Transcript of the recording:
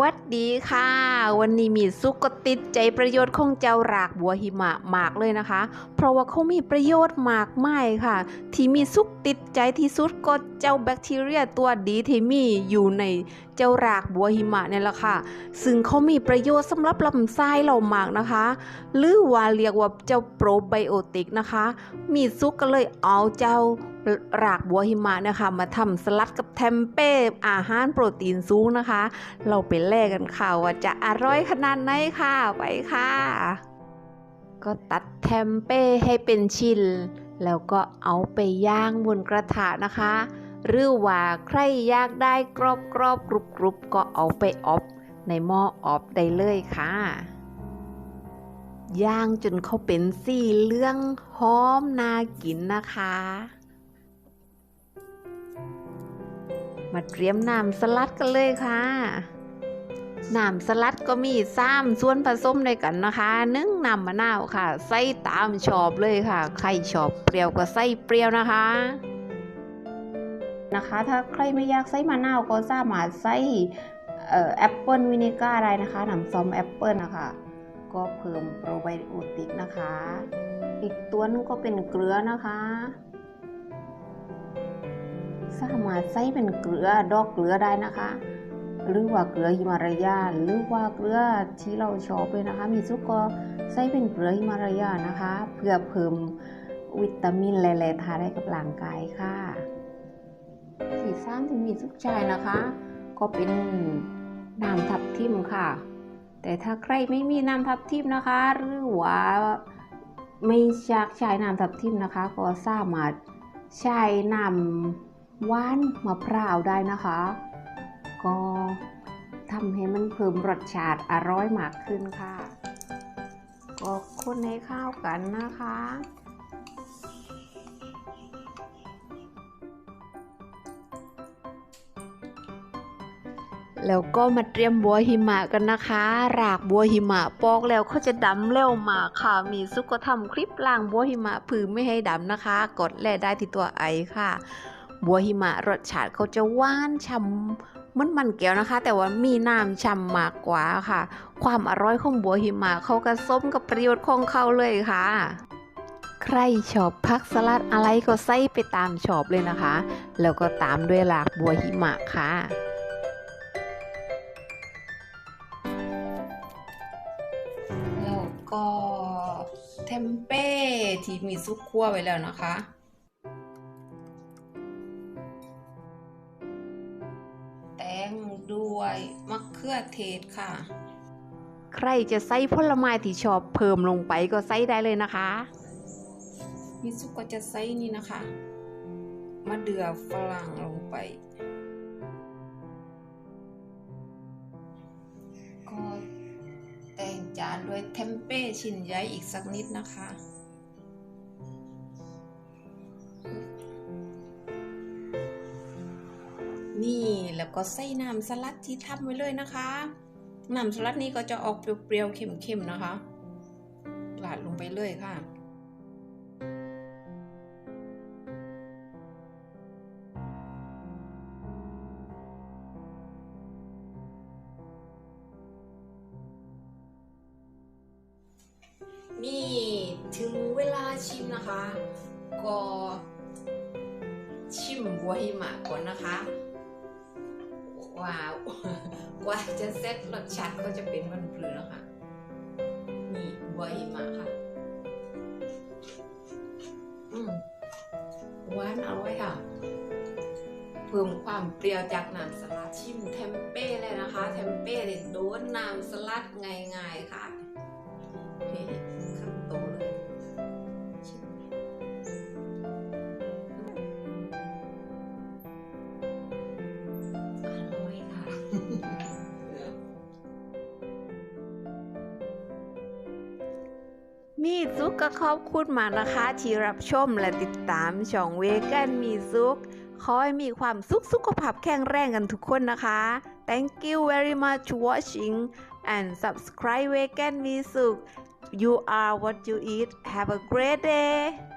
วัดดีค่ะ วันนี้มีซุกกติดใจประโยชน์ของเจ้ารากบัวหิมะมากเลยนะคะ เพราะว่าเขามีประโยชน์มากมายค่ะ ที่มีซุกติดใจที่สุดก็เจ้าแบคทีเรียตัวดีที่มีอยู่ในเจ้ารากบัวหิมะเนี่ยแหละค่ะ ซึ่งเขามีประโยชน์สำหรับลำไส้เรามากนะคะ หรือว่าเรียกว่าเจ้าโปรไบโอติกนะคะ มีซุกก็เลยเอาเจ้ารากบัวหิมะนะคะ มาทำสลัดกับเทมเป้อาหารโปรตีนสูงนะคะ เราไปแลกกันค่ะว่าจะอร่อยขนาดไหนค่ะไปค่ะ ก็ตัดเทมเป้ให้เป็นชิ้นแล้วก็เอาไปย่างบนกระทะนะคะ หรือว่าใครอยากได้กรอบกรอบกรุบกรุบก็เอาไปอบในหม้ออบได้เลยค่ะ ย่างจนเขาเป็นสีเหลืองหอมน่ากินนะคะ มาเตรียมน้ำสลัดกันเลยค่ะน้ำสลัดก็มีซ้ำส่วนผสมในกันนะคะนึ่งน้ำมะนาวค่ะ ใส่ตามชอบเลยค่ะ ใครชอบเปรี้ยวก็ใส่เปรี้ยวนะคะ นะคะ ถ้าใครไม่อยากใส่มะนาวก็สามารถใส่แอปเปิลวินิก้าได้นะคะน้ำส้มแอปเปิลนะคะ ก็เพิ่มโปรไบโอติกนะคะ อีกตัวนึงก็เป็นเกลือนะคะ สามารถใส่เป็นเกลือดอกเกลือได้นะคะหรือว่าเกลือฮิมาลายาหรือว่าเกลือที่เราชอบเลยนะคะ มีซุกก็ใส่เป็นเกลือฮิมาลายานะคะ เพื่อเพิ่มวิตามินแร่ๆทาได้กับร่างกายค่ะ สีซ้ำที่มีซุกใจนะคะ ก็เป็นน้ำทับทิมค่ะ แต่ถ้าใครไม่มีน้ำทับทิมนะคะ หรือว่าไม่อยากใช้น้ำทับทิมนะคะ ก็สามารถใช้น้ำว่านมะพร้าวได้นะคะ ก็ทำให้มันเพิ่มรสชาติอร่อยมากขึ้นค่ะ ก็คนให้เข้าวกันนะคะ แล้วก็มาเตรียมบัวหิมะกันนะคะ รากบัวหิมะปอกแล้วเขาจะดำเร็วมากค่ะ มีซุกก็ทำคลิปล่างบัวหิมะผือไม่ให้ดำนะคะ กดแล่ได้ที่ตัวไอค่ะ บัวหิมะรสชาติเขาจะหวานฉ่ำมันมันแก้วนะคะ แต่ว่ามีน้ำฉ่ำมากกว่าค่ะ ความอร่อยของบัวหิมะเขากระสมกับประโยชน์ของเขาเลยค่ะ ใครชอบพักสลัดอะไรก็ใส่ไปตามชอบเลยนะคะ แล้วก็ตามด้วยรากบัวหิมะค่ะ ทมเป้ที่มีซุปคั่วไว้แล้วนะคะ แตงด้วยมะเขือเทศค่ะ ใครจะใส่ผลไม้ที่ชอบเพิ่มลงไปก็ใส่ได้เลยนะคะมิซุก็จะใส่นี่นะคะ มะเดื่อฝรั่งลงไปานด้วยเทมเป้ชิ้นใหญ่อีกสักนิดนะคะ นี่แล้วก็ใส่น้ำสลัดที่ทำไว้เลยนะคะ น้ำสลัดนี้ก็จะออกเปรี้ยวๆเค็มๆนะคะหลาดลงไปเลยค่ะ ถึงเวลาชิมนะคะ ก็ชิมบัวหิมะก่อนนะคะว้าวกว่าจะเซ็ตรสชาติก็จะเป็นวันพลือนะคะนี่บัวหิมะค่ะ อืมหวานอร่อยค่ะ เพิ่มความเปรี้ยวจากน้ำสลัดชิมเทมเป้เลยนะคะ เทมเป้เลยโดนน้ำสลัดง่ายๆค่ะ ซุกก็ขอบคุณมากนะคะ ที่รับชมและติดตามช่องเวกันมีซุกขอให้มีความสุขสุขภาพแข็งแรงกันทุกคนนะคะ Thank you very much watching and subscribe Vegan มีสุข You are what you eat. Have a great day.